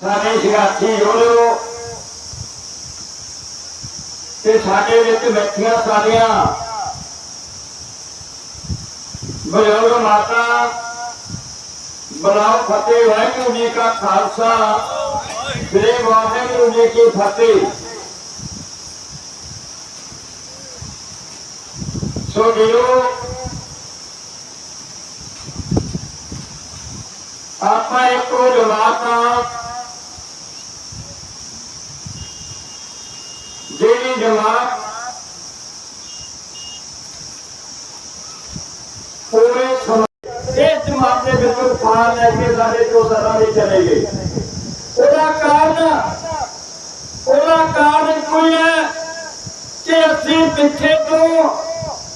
ਸਾਰੇ ਸਿਆਸੀ ਯੋਧੋ ਤੇ ਸਾਡੇ ਵਿੱਚ ਬੈਠੀਆਂ ਸਾਰੀਆਂ ਬਜ਼ੁਰਗ ਮਾਤਾ ਬਲਾਉ ਫਤਿਹ ਵਾਹਿਗੁਰੂ ਜੀ ਕਾ ਖਾਲਸਾ ਸ੍ਰੀ ਵਾਹਿਗੁਰੂ ਜੀ ਕੀ ਫਤਿਹ ਸੋ ਜੀਓ ਆਪਾਂ ਇੱਕੋ ਜਮਾਤ ਆ ਜਿਹੜੀ ਜਮਾਤ ਪੂਰੇ ਸਮੇਂ ਇਸ ਦੇ ਵਿੱਚ ਫਾਰ ਲੈ ਕੇ ਸਾਡੇ ਤੋਂ ਸਰਾਂ ਦੇ ਚਲੇ ਗਏ। ਉਹਦਾ ਕਾਰਨ ਉਹਦਾ ਕਾਰਨ ਕੋਈ ਹੈ ਕਿ ਅਸੀਂ ਪਿੱਛੇ ਤੋਂ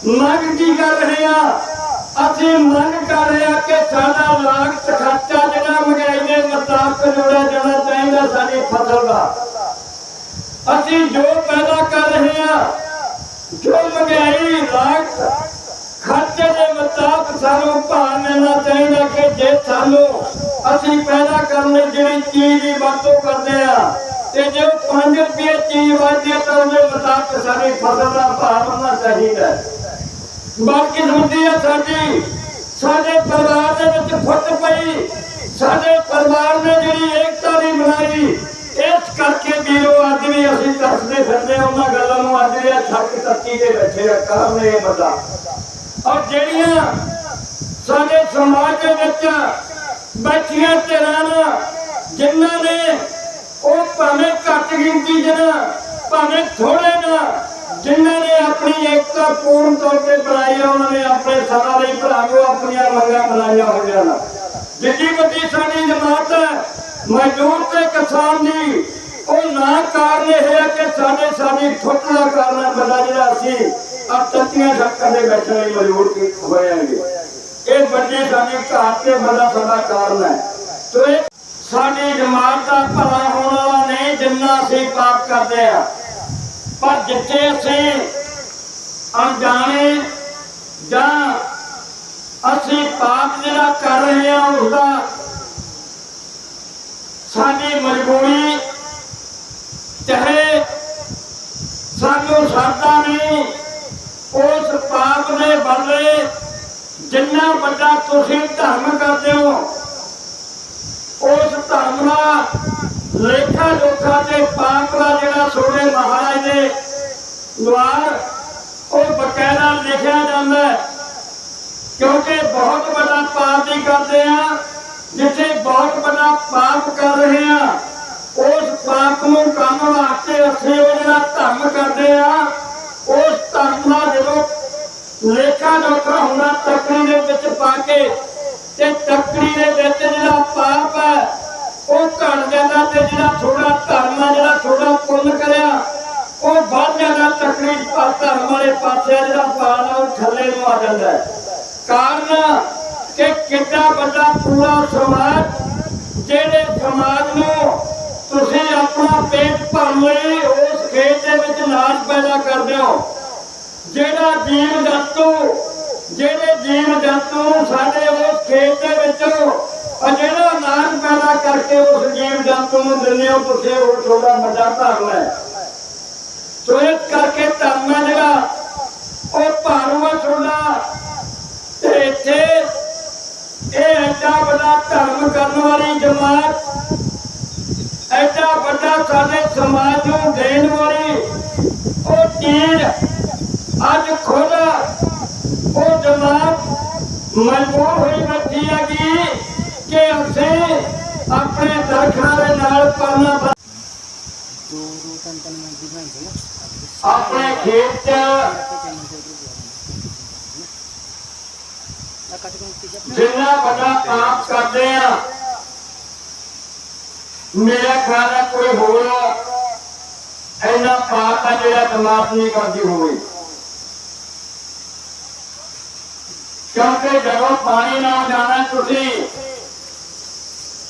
ਮੰਗ ਕੀ ਕਰ ਰਹੇ ਹਾਂ? ਅਸੀਂ ਮੰਗ ਕਰ ਰਹੇ ਹਾਂ ਕਿ ਸਾਡਾ ਲਾਗਤ ਖਰਚਾ ਜਿਹੜਾ ਮਹਿੰਗਾਈ ਦੇ ਮੁਤਾਬਕ ਜੋੜਿਆ ਜਾਣਾ ਚਾਹੀਦਾ ਸਾਡੀ ਫਸਲ ਦਾ। ਅਸੀਂ ਜੋ ਪੈਦਾ ਕਰ ਰਹੇ ਹਾਂ, ਜੋ ਮਹਿੰਗਾਈ ਲਾਗਤ ਖਰਚੇ ਦੇ ਮੁਤਾਬਕ ਸਾਨੂੰ ਭਾਰ ਲੈਣਾ ਚਾਹੀਦਾ ਕਿ ਜੇ ਸਾਨੂੰ ਅਸੀਂ ਪੈਦਾ ਕਰਨ ਜਿਹੜੀ ਚੀਜ਼ ਦੀ ਵਰਤੋਂ ਕਰਦੇ ਆ, ਤੇ ਜੋ 5 ਰੁਪਏ ਚੀਜ਼ ਵਾਜਦੀ ਤਾਂ ਉਹਦੇ ਮੁਤਾਬਕ ਸਾਡੀ ਫਸਲ ਦਾ ਭਾਅ ਮਿਲਣਾ ਚਾਹੀਦਾ ਹੈ। ਬਦਕਿਸਮਤੀ ਹੈ ਸਾਡੀ, ਸਾਡੇ ਪਰਿਵਾਰ ਦੇ ਵਿੱਚ ਫੁੱਟ ਪਈ, ਸਾਡੇ ਪਰਿਵਾਰ ਨੇ ਜਿਹੜੀ ਏਕਤਾ ਨਹੀਂ ਬਣਾਈ ਇਸ ਕਰਕੇ ਵੀਰੋ ਅੱਜ ਵੀ ਅਸੀਂ ਤਰਸਦੇ ਫਿਰਦੇ ਉਹਨਾਂ ਗੱਲਾਂ ਨੂੰ ਅੱਜ ਵੀ ਛੱਕ ਤੱਕੀ ਦੇ ਬੈਠੇ ਆ, ਕਾਰਨ ਇਹ ਬੰਦਾ। ਔਰ ਜਿਹੜੀਆਂ ਸਾਡੇ ਸਮਾਜ ਦੇ ਵਿੱਚ ਬੈਠੀਆਂ ਧਿਰਾਂ ਨਾ ਜਿਨ੍ਹਾਂ ਨੇ ਉਹ ਭਾਵੇਂ ਘੱਟ ਗਿਣਤੀ ਜਨਾ ਭਾਵੇਂ ਥੋੜੇ ਨਾ, ਜਿਨ੍ਹਾਂ ਨੇ ਆਪਣੀ ਏਕਤਾ ਪੂਰਨ ਤੌਰ ਤੇ ਬਣਾਈ ਆ, ਉਹਨਾਂ ਨੇ ਆਪਣੇ ਸਾਰਾ ਲਈ ਭਰਾਵੋ ਆਪਣੀਆਂ ਮੰਗਾਂ ਬਣਾਈਆਂ ਹੋਈਆਂ ਨੇ। ਜਿੱਡੀ ਵੱਡੀ ਸਾਡੀ ਜਮਾਤ ਹੈ ਮਜ਼ਦੂਰ ਤੇ ਕਿਸਾਨ ਦੀ ਉਹ ਨਾ ਕਾਰਨ ਇਹ ਹੈ ਕਿ ਸਾਡੇ ਸਾਡੀ ਠੁੱਕ ਦਾ ਕਾਰਨ ਬੰਦਾ ਜਿਹੜਾ ਅਸੀਂ ਆ ਤੱਤੀਆਂ ਛੱਕਾਂ ਦੇ ਬੈਠਣ ਲਈ ਮਜਬੂਰ ਕੀ ਹੋਇਆਂਗੇ। ਇਹ ਵੱਡੀ ਸਾਡੀ ਘਾਟ ਤੇ ਬੰਦਾ ਸਾਡਾ ਕਾਰਨ ਹੈ। ਤੋ ਇਹ ਸਾਡੀ ਜਮਾਤ ਦਾ ਭਲਾ ਹੋਣ ਵਾਲਾ ਨਹੀਂ ਜਿੰਨਾ ਅਸੀਂ ਪਾਪ ਕਰਦੇ ਆ। ਪਰ ਜਿੱਥੇ ਅਸੀਂ ਅਣਜਾਣੇ ਜਾਂ ਅਸੀਂ ਪਾਪ ਜਿਹੜਾ ਕਰ ਰਹੇ ਹਾਂ ਉਸ ਸਾਡੀ ਮਜਬੂਰੀ ਚਾਹੇ ਸਰਦਾ ਨਹੀਂ ਉਸ ਪਾਪ ਦੇ ਬਦਲੇ ਜਿੰਨਾ ਵੱਡਾ ਤੁਸੀਂ ਧਰਮ ਕਰਦੇ ਹੋ, ਉਸ ਧਰਮ ਦਾ ਲੇਖਾ ਜੋਖਾ ਤੇ ਪਾਪ ਦਾ ਜਿਹੜਾ ਸੋਡੇ ਮਹਾਰਾਜ ਦੇ ਦੁਆਰ ਉਹ ਬਕਾਇਦਾ ਲਿਖਿਆ ਜਾਂਦਾ ਕਿਉਂਕਿ ਬਹੁਤ ਵੱਡਾ ਪਾਪ ਹੀ ਕਰਦੇ ਆ, ਜਿੱਥੇ ਬਹੁਤ ਵੱਡਾ ਪਾਪ ਕਰ ਰਹੇ ਆ, ਉਸ ਪਾਪ ਨੂੰ ਕੰਮ ਵਾਸਤੇ ਅਸੀਂ ਉਹ ਜਿਹੜਾ ਧਰਮ ਕਰਦੇ ਆ ਉਸ ਧਰਮ ਦਾ ਜਦੋਂ ਲੇਖਾ ਜੋਖਾ ਹੁੰਦਾ ਤਕੜੀ ਦੇ ਵਿੱਚ ਪਾ ਕੇ ਤੇ ਤਕੜੀ ਦੇ ਵਿੱਚ ਜਿਹੜਾ ਪਾਪ ਹੈ, ਉਹ ਘਟ ਜਾਂਦਾ ਤੇ ਜਿਹੜਾ ਥੋੜਾ ਧਰਮ ਆ ਜਿਹੜਾ ਥੋੜਾ ਪੁੰਨ ਕਰਿਆ, ਉਹ ਵੱਧ ਜਾਂਦਾ ਤਕੜੀ ਧਰਮ ਵਾਲੇ ਪਾਸੇ ਜਿਹੜਾ ਪਾਲ ਉਹ ਥੱਲੇ ਨੂੰ ਆ ਜਾਂਦਾ ਕਾਰਨ ਕਿ ਕਿੰਨਾ ਵੱਡਾ ਪੂਰਾ ਸਮਾਜ, ਜਿਹੜੇ ਸਮਾਜ ਨੂੰ ਤੁਸੀਂ ਆਪਣਾ ਪੇਟ ਭਰਨ ਲਈ ਉਸ ਖੇਤ ਦੇ ਵਿੱਚ ਨਾਚ ਪੈਦਾ ਕਰਦੇ ਹੋ। ਜਿਹੜਾ ਜੀਵ ਜੰਤੂ, ਜਿਹੜੇ ਜੀਵ ਜੰਤੂ ਸਾਡੇ ਉਸ ਖੇਤ ਦੇ ਵਿੱਚੋਂ ਆ ਜਿਹੜਾ ਨਾਚ ਪੈਦਾ ਕਰਕੇ ਉਸ ਜੀਵ ਜੰਤੂ ਨੂੰ ਦਿੰਦੇ ਹੋ, ਤੁਸੀਂ ਉਹ ਤੁਹਾਡਾ ਵੱਡਾ ਧਰਮ ਹੈ ਸੋ ਇਸ ਕਰਕੇ ਧਰਮ ਹੈ ਜਿਹੜਾ, ਉਹ ਭਾਰੂਆ ਤੁਹਾਡਾ। ਤੇ ਇੱਥੇ ਇਹ ਐਡਾ ਵੱਡਾ ਧਰਮ ਕਰਨ ਵਾਲੀ ਜਮਾਤ, ਐਡਾ ਵੱਡਾ ਸਾਡੇ ਸਮਾਜ ਨੂੰ ਦੇਣ ਵਾਲੀ ਉਹ ਚੀਜ਼ ਅੱਜ ਖੁਦ ਉਹ ਜਮਾਤ ਮਜਬੂਰ ਹੋਈ ਬੱਚੀ ਹੈਗੀ ਕਿ ਅਸੀਂ ਆਪਣੇ ਦਰਖਾਂ ਦੇ ਨਾਲ ਪਰਨਾ ਆਪਣੇ ਖੇਤ ਜਿੰਨਾ ਵੱਡਾ ਪਾਪ ਕਰਦੇ ਆ, ਮੇਰਾ ਖਿਆਲ ਹੈ ਕੋਈ ਹੋਰ ਇੰਨਾ ਪਾਪ ਹੈ ਜਿਹੜਾ ਜਮਾਤ ਨਹੀਂ ਕਰਦੀ ਹੋਵੇ। ਕਿਉਂਕਿ ਜਦੋਂ ਪਾਣੀ ਨਾਲ ਜਾਣਾ ਤੁਸੀਂ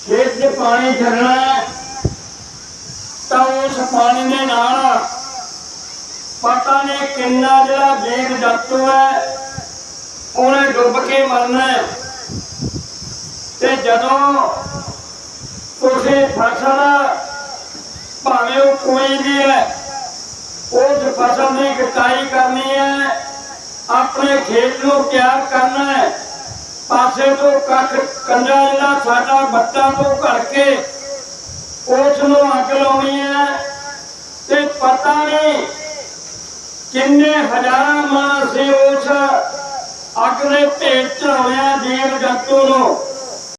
ਖੇਤ 'ਚ ਪਾਣੀ ਛੱਡਣਾ ਤਾਂ ਉਸ ਪਾਣੀ ਦੇ ਨਾਲ ਪਤਾ ਨਹੀਂ ਕਿੰਨਾ ਜਿਹੜਾ ਜੀਵ ਜੰਤੂ ਹੈ, ਉਹਨੇ ਡੁੱਬ ਕੇ ਮਰਨਾ ਤੇ ਜਦੋਂ ਤੁਸੀਂ ਫਸਲ ਭਾਵੇਂ ਉਹ ਕੋਈ ਵੀ ਹੈ, ਉਸ ਫਸਲ ਦੀ ਕਟਾਈ ਕਰਨੀ ਹੈ ਆਪਣੇ ਖੇਤ ਨੂੰ ਤਿਆਰ ਕਰਨਾ ਹੈ। ਪਾਸੇ ਤੋਂ ਕੱਖ ਕੰਡਾ ਜਿਹੜਾ ਸਾਡਾ ਬੱਟਾ ਤੋਂ ਘੜ ਕੇ ਉਸ ਨੂੰ ਅੱਗ ਲਾਉਣੀ ਹੈ ਤੇ ਪਤਾ ਨਹੀਂ ਕਿੰਨੇ ਹਜ਼ਾਰਾਂ ਮਾਂ ਸੀ ਉਸ ਅੱਗ ਦੇ ਭੇਟ ਚੜਾਉਣਿਆ ਜੀਵ ਜੰਤੂ ਨੂੰ।